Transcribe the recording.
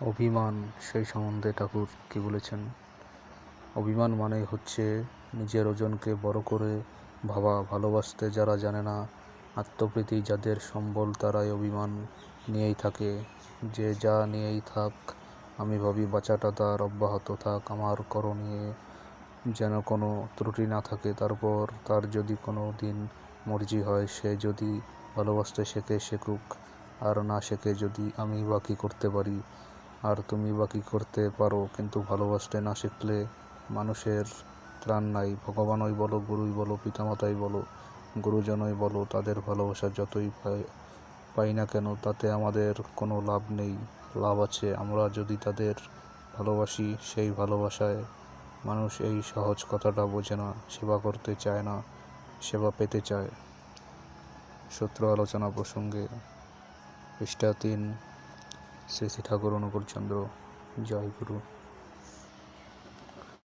অভিমান, সেই সম্বন্ধে ঠাকুর কী বলেছেন। অভিমান মানে হচ্ছে নিজের ওজনকে বড় করে ভাবা, ভালোবাসতে যারা জানে না, আত্মপ্রীতি যাদের সম্বল তারাই অভিমান নিয়েই থাকে। যে যা নিয়েই থাক, আমি ভাবি বাঁচাটা তার, অব্যাহত থাক, আমার করণীয় যেন কোনো ত্রুটি না থাকে। তারপর তার যদি কোনো দিন মর্জি হয়, সে যদি ভালোবাসতে শেখে, শেখুক, আর না শেখে যদি আমি বা কী করতে পারি? আর তুমি বা কী করতে পারো, কিন্তু ভালোবাসতে না শিখলে মানুষের ত্রাণ নাই। ভগবানই বলো, গুরুই বলো, পিতামাতাই বলো, গুরুজনই বলো, তাদের ভালোবাসা যতই পাই পাই না কেন, তাতে আমাদের কোনো লাভ নেই। লাভ আছে, আমরা যদি তাদের ভালোবাসি, সেই ভালোবাসায় মানুষ এই সহজ কথাটা বোঝে না, সেবা করতে চায় না, সেবা পেতে চায়। সূত্র আলোচনা প্রসঙ্গে পৃষ্ঠা তিন। শ্রী শ্রী ঠাকুর অনুকূলচন্দ্র চন্দ্র গুরু।